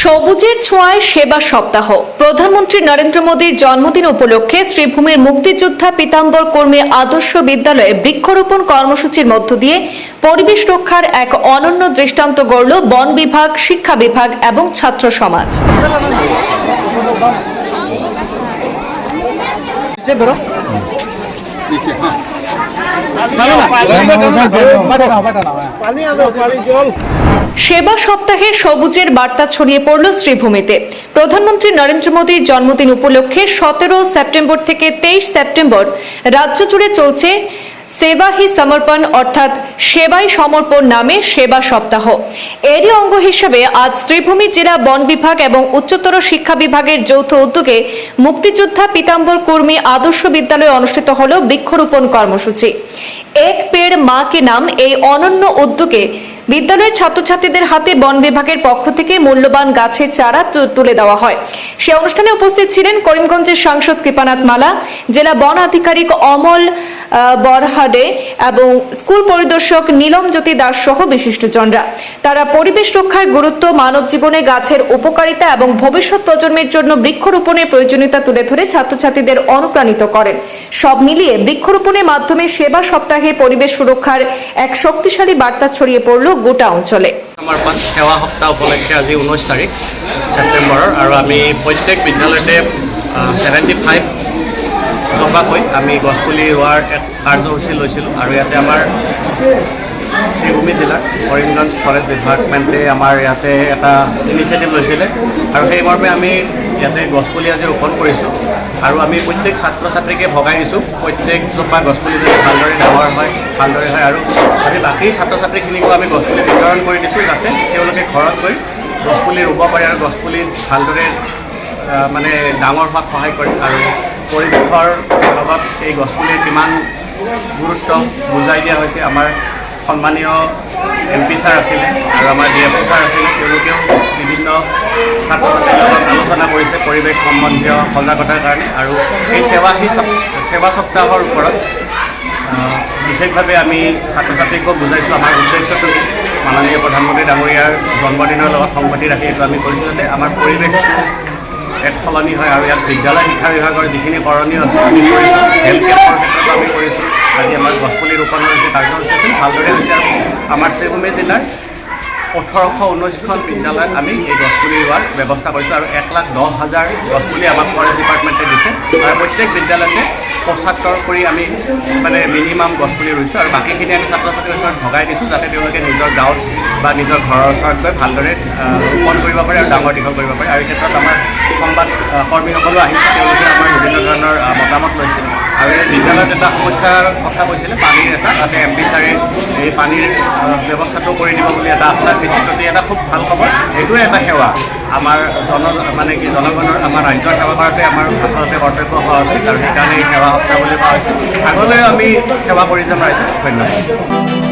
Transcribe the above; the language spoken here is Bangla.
সবুজের ছোঁয়ায় সেবা সপ্তাহ। প্রধানমন্ত্রী নরেন্দ্র মোদীর জন্মদিন উপলক্ষে শ্রীভূমির মুক্তিযোদ্ধা পিতাম্বর কর্মী আদর্শ বিদ্যালয়ে বৃক্ষরোপণ কর্মসূচির মধ্য দিয়ে পরিবেশ রক্ষার এক অনন্য দৃষ্টান্ত গড়ল বন বিভাগ শিক্ষা বিভাগ এবং ছাত্র সমাজ। ধরো। জল সেবা সপ্তাহে সবুজের বার্তা ছড়িয়ে পড়ল শ্রীভূমিতে। প্রধানমন্ত্রী নরেন্দ্র মোদীর জন্মদিন উপলক্ষে সতেরো সেপ্টেম্বর থেকে তেইশ সেপ্টেম্বর রাজ্য জুড়ে চলছে সেবা হি সমর্পণ, অর্থাৎ সেবাই সমর্পণ নামে সেবা সপ্তাহ। এরই অঙ্গ হিসেবে আজ শ্রীভূমি জেলা বন বিভাগ এবং উচ্চতর শিক্ষা বিভাগের যৌথ উদ্যোগে মুক্তিযোদ্ধা পিতাম্বর কর্মী আদর্শ বিদ্যালয়ে অনুষ্ঠিত হল বৃক্ষরোপণ কর্মসূচি। এক পেড় মাকে নাম এই অনন্য উদ্যোগে বিদ্যালয়ের ছাত্রছাত্রীদের হাতে বন বিভাগের পক্ষ থেকে মূল্যবান গাছের চারা তুলে দেওয়া হয়। সে অনুষ্ঠানে উপস্থিত ছিলেন করিমগঞ্জের সাংসদ কৃপানাথ মালা, জেলা বন আধিকারিক অমল বরহাডে এবং স্কুল পরিদর্শক নীলম জ্যোতি দাস সহ বিশিষ্টজনরা। তারা পরিবেশ রক্ষার গুরুত্ব, মানব জীবনে গাছের উপকারিতা এবং ভবিষ্যৎ প্রজন্মের জন্য বৃক্ষরোপণের প্রয়োজনীয়তা তুলে ধরে ছাত্রছাত্রীদের অনুপ্রাণিত করেন। সব মিলিয়ে বৃক্ষরোপণের মাধ্যমে সেবা সপ্তাহে পরিবেশ সুরক্ষাৰ এক শক্তিশালী বাৰ্তা ছড়িয়ে পড়ল গোটা অঞ্চলে। সমৰ্পণ সেৱা সপ্তাহ উপলক্ষে আজি ঊনৈছ তাৰিখ, ছেপ্টেম্বৰৰ, আৰু আমি প্ৰত্যেক বিদ্যালয়তে ছেভেণ্টি ফাইভ জপাকৈ আমি গছপুলি ৰোৱাৰ এক কাৰ্যসূচী লৈছিলোঁ। আৰু ইয়াতে আমাৰ শ্ৰীভূমি জিলাৰ কৰিমগঞ্জ ফৰেষ্ট ডিপাৰ্টমেণ্টে আমাৰ ইয়াতে এটা ইনিচিয়েটিভ লৈছিলে। আৰু সেই মৰ্মে আমি ইয়াতে গছপুলি আজি ৰোপণ কৰিছোঁ। আৰু আমি প্ৰত্যেক ছাত্ৰ ছাত্ৰীকে ভগাই দিছোঁ। প্ৰত্যেকজোপা গছপুলি যাতে ভালদৰে ডাঙৰ হয় ভালদৰে হয় আৰু আমি বাকী ছাত্ৰ ছাত্ৰীখিনিকো আমি গছপুলি বিতৰণ কৰি দিছোঁ যাতে তেওঁলোকে ঘৰত গৈ গছপুলি ৰুব পাৰে আৰু গছপুলি ভালদৰে মানে ডাঙৰ হোৱাত সহায় কৰে। আৰু পৰিৱেশৰ লগত এই গছপুলিৰ কিমান গুৰুত্ব বুজাই দিয়া হৈছে আমাৰ সন্মানীয় এম পি ছাৰ আছিলে আৰু আমাৰ ডি এফ অ' ছাৰ আছিলে তেওঁলোকেও বিভিন্ন ছাত্ৰ ছাত্ৰীৰ লগত আলোচনা কৰিছে পৰিৱেশ সম্বন্ধীয় সজাগতাৰ কাৰণে আৰু এই সেৱা সেৱা সপ্তাহৰ ওপৰত বিশেষভাৱে আমি ছাত্ৰ ছাত্ৰীকো বুজাইছোঁ। আমাৰ উদ্দেশ্যটো কি? মাননীয় প্ৰধানমন্ত্ৰী ডাঙৰীয়াৰ জন্মদিনৰ লগত সংগতি ৰাখি এইটো আমি কৰিছোঁ যাতে আমাৰ পৰিৱেশটো এক সলনি হয় আৰু ইয়াত বিদ্যালয় শিক্ষা বিভাগৰ যিখিনি কৰণীয় আছে আমি কৰিছোঁ হেল্থ কেম্পৰ ক্ষেত্ৰতো আমি কৰিছোঁ। আজি আমাৰ গছপুলি ৰোপণৰ যি কাৰ্যসূচী ভালদৰে হৈছে। আৰু আমাৰ শ্ৰীভূমি জিলাৰ ওঠৰশ ঊনৈছখন বিদ্যালয়ত আমি এই গছপুলি ৰোৱাৰ ব্যৱস্থা কৰিছোঁ আৰু এক লাখ দহ হাজাৰ গছপুলি আমাক ফৰেষ্ট ডিপাৰ্টমেণ্টে দিছে। আৰু প্ৰত্যেক বিদ্যালয়তে পঁচাত্তৰ কৰি আমি মানে মিনিমাম গছপুলি ৰুইছোঁ আৰু বাকীখিনি আমি ছাত্ৰ ছাত্ৰীৰ ওচৰত ভগাই দিছোঁ যাতে তেওঁলোকে নিজৰ গাঁৱত বা নিজৰ ঘৰৰ ওচৰত গৈ ভালদৰে ৰোপণ কৰিব পাৰে আৰু ডাঙৰ দীঘল কৰিব পাৰে। আৰু এই ক্ষেত্ৰত আমাৰ সংবাদ কৰ্মীসকলো আহিছে তেওঁলোকে আমাৰ বিদ্যালয়ত এটা সমস্যাৰ কথা কৈছিলে, পানীৰ এটা, তাতে এম পি ছাৰে এই পানীৰ ব্যৱস্থাটো কৰি দিব বুলি এটা আশ্বাস দিছে গতিকে এটা খুব ভালো খবৰ। এইটোৱে এটা সেৱা। আমাৰ জন মানে কি জনগণৰ, আমাৰ ৰাইজৰ সেৱা কৰাটোৱে আমাৰ আচলতে কৰ্তব্য হোৱা উচিত আৰু সেইকাৰণে এই সেৱা সপ্তাহ বুলি কোৱা হৈছে। আগলৈও আমি সেৱা কৰি যাম ৰাইজক। ধন্যবাদ।